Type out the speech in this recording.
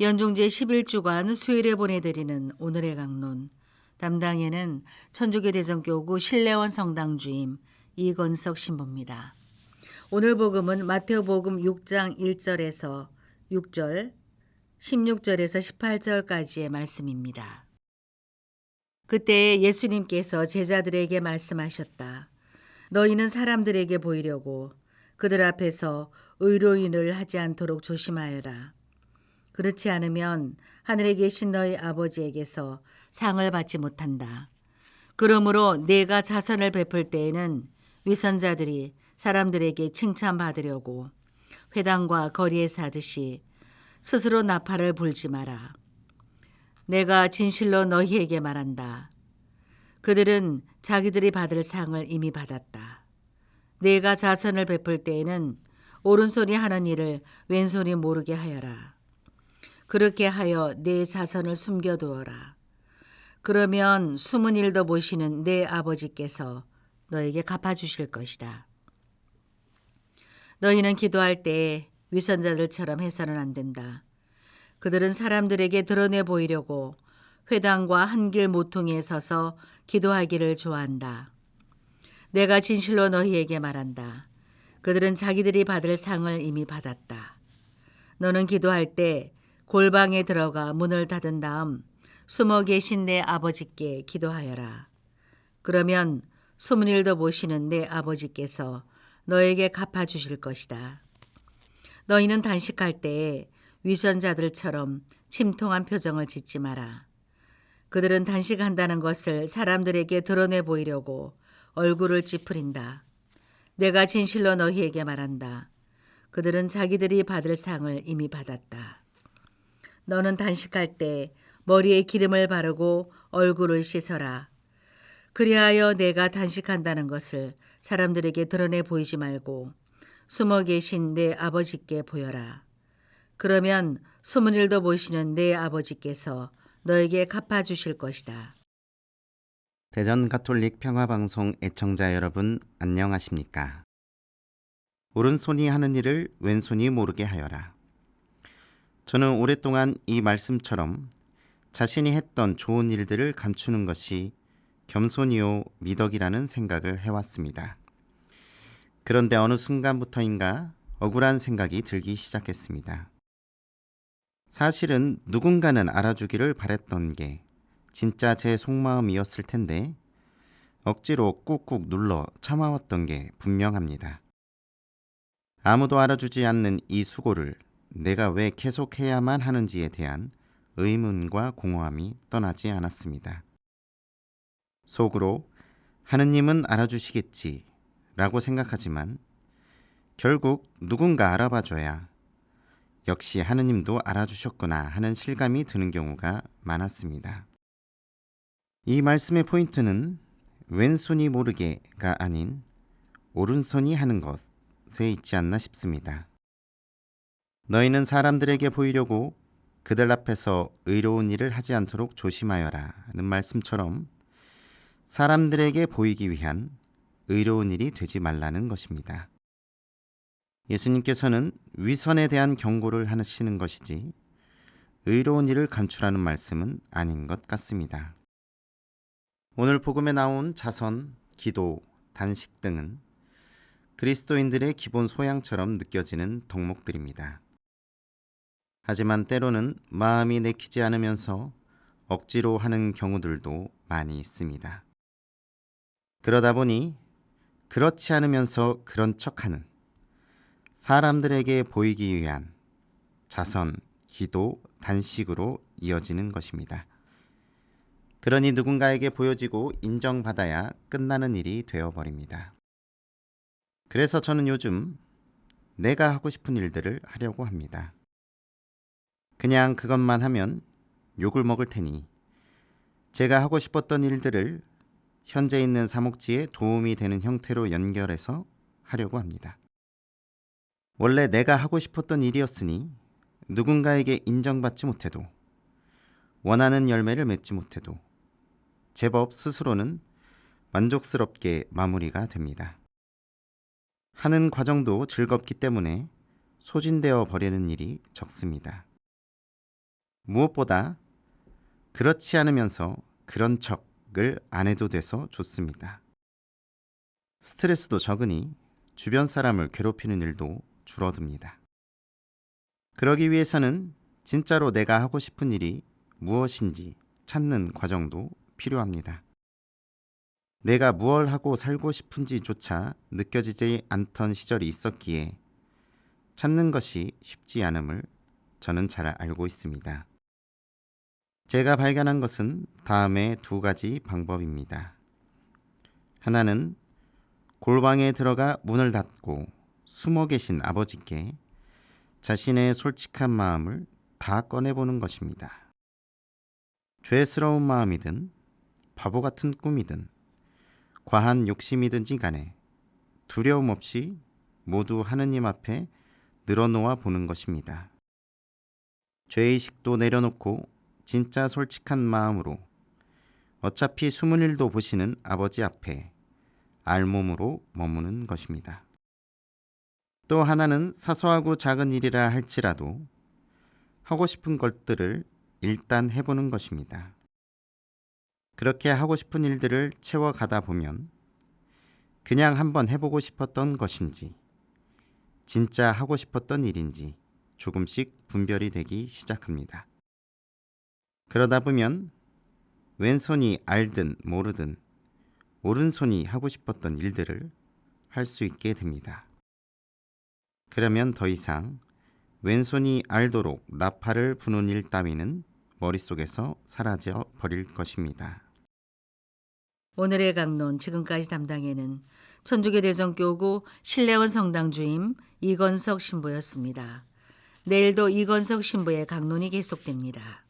연중제 11주간 수요일에 보내드리는 오늘의 강론. 담당에는 천주교 대전교구 신례원 성당 주임 이건석 신부입니다. 오늘 복음은 마태복음 6장 1절에서 6절, 16절에서 18절까지의 말씀입니다. 그때 예수님께서 제자들에게 말씀하셨다. 너희는 사람들에게 보이려고 그들 앞에서 의로인을 하지 않도록 조심하여라. 그렇지 않으면 하늘에 계신 너희 아버지에게서 상을 받지 못한다. 그러므로 내가 자선을 베풀 때에는 위선자들이 사람들에게 칭찬받으려고 회당과 거리에서 하듯이 스스로 나팔을 불지 마라. 내가 진실로 너희에게 말한다. 그들은 자기들이 받을 상을 이미 받았다. 내가 자선을 베풀 때에는 오른손이 하는 일을 왼손이 모르게 하여라. 그렇게 하여 내 자선을 숨겨두어라. 그러면 숨은 일도 보시는 내 아버지께서 너에게 갚아주실 것이다. 너희는 기도할 때 위선자들처럼 해서는 안 된다. 그들은 사람들에게 드러내 보이려고 회당과 한길 모퉁이에 서서 기도하기를 좋아한다. 내가 진실로 너희에게 말한다. 그들은 자기들이 받을 상을 이미 받았다. 너는 기도할 때 골방에 들어가 문을 닫은 다음 숨어 계신 내 아버지께 기도하여라. 그러면 소문 일도 보시는 내 아버지께서 너에게 갚아 주실 것이다. 너희는 단식할 때에 위선자들처럼 침통한 표정을 짓지 마라. 그들은 단식한다는 것을 사람들에게 드러내 보이려고 얼굴을 찌푸린다. 내가 진실로 너희에게 말한다. 그들은 자기들이 받을 상을 이미 받았다. 너는 단식할 때 머리에 기름을 바르고 얼굴을 씻어라. 그리하여 내가 단식한다는 것을 사람들에게 드러내 보이지 말고 숨어 계신 내 아버지께 보여라. 그러면 숨은 일도 보시는 내 아버지께서 너에게 갚아 주실 것이다. 대전 가톨릭 평화 방송 애청자 여러분 안녕하십니까? 오른손이 하는 일을 왼손이 모르게 하여라. 저는 오랫동안 이 말씀처럼 자신이 했던 좋은 일들을 감추는 것이 겸손이요 미덕이라는 생각을 해왔습니다. 그런데 어느 순간부터인가 억울한 생각이 들기 시작했습니다. 사실은 누군가는 알아주기를 바랬던 게 진짜 제 속마음이었을 텐데 억지로 꾹꾹 눌러 참아왔던 게 분명합니다. 아무도 알아주지 않는 이 수고를 내가 왜 계속해야만 하는지에 대한 의문과 공허함이 떠나지 않았습니다. 속으로 하느님은 알아주시겠지 라고 생각하지만 결국 누군가 알아봐줘야 역시 하느님도 알아주셨구나 하는 실감이 드는 경우가 많았습니다. 이 말씀의 포인트는 왼손이 모르게가 아닌 오른손이 하는 것에 있지 않나 싶습니다. 너희는 사람들에게 보이려고 그들 앞에서 의로운 일을 하지 않도록 조심하여라 하는 말씀처럼 사람들에게 보이기 위한 의로운 일이 되지 말라는 것입니다. 예수님께서는 위선에 대한 경고를 하시는 것이지 의로운 일을 감추라는 말씀은 아닌 것 같습니다. 오늘 복음에 나온 자선, 기도, 단식 등은 그리스도인들의 기본 소양처럼 느껴지는 덕목들입니다. 하지만 때로는 마음이 내키지 않으면서 억지로 하는 경우들도 많이 있습니다. 그러다 보니 그렇지 않으면서 그런 척하는 사람들에게 보이기 위한 자선, 기도, 단식으로 이어지는 것입니다. 그러니 누군가에게 보여지고 인정받아야 끝나는 일이 되어버립니다. 그래서 저는 요즘 내가 하고 싶은 일들을 하려고 합니다. 그냥 그것만 하면 욕을 먹을 테니 제가 하고 싶었던 일들을 현재 있는 사목지에 도움이 되는 형태로 연결해서 하려고 합니다. 원래 내가 하고 싶었던 일이었으니 누군가에게 인정받지 못해도 원하는 열매를 맺지 못해도 제법 스스로는 만족스럽게 마무리가 됩니다. 하는 과정도 즐겁기 때문에 소진되어 버리는 일이 적습니다. 무엇보다 그렇지 않으면서 그런 척을 안 해도 돼서 좋습니다. 스트레스도 적으니 주변 사람을 괴롭히는 일도 줄어듭니다. 그러기 위해서는 진짜로 내가 하고 싶은 일이 무엇인지 찾는 과정도 필요합니다. 내가 무얼 하고 살고 싶은지조차 느껴지지 않던 시절이 있었기에 찾는 것이 쉽지 않음을 저는 잘 알고 있습니다. 제가 발견한 것은 다음의 두 가지 방법입니다. 하나는 골방에 들어가 문을 닫고 숨어 계신 아버지께 자신의 솔직한 마음을 다 꺼내보는 것입니다. 죄스러운 마음이든 바보 같은 꿈이든 과한 욕심이든지 간에 두려움 없이 모두 하느님 앞에 늘어놓아 보는 것입니다. 죄의식도 내려놓고 진짜 솔직한 마음으로 어차피 숨은 일도 보시는 아버지 앞에 알몸으로 머무는 것입니다. 또 하나는 사소하고 작은 일이라 할지라도 하고 싶은 것들을 일단 해보는 것입니다. 그렇게 하고 싶은 일들을 채워가다 보면 그냥 한번 해보고 싶었던 것인지 진짜 하고 싶었던 일인지 조금씩 분별이 되기 시작합니다. 그러다 보면 왼손이 알든 모르든 오른손이 하고 싶었던 일들을 할 수 있게 됩니다. 그러면 더 이상 왼손이 알도록 나팔을 부는 일 따위는 머릿속에서 사라져 버릴 것입니다. 오늘의 강론 지금까지 담당에는 천주교 대전교구 신례원 성당 주임 이건석 신부였습니다. 내일도 이건석 신부의 강론이 계속됩니다.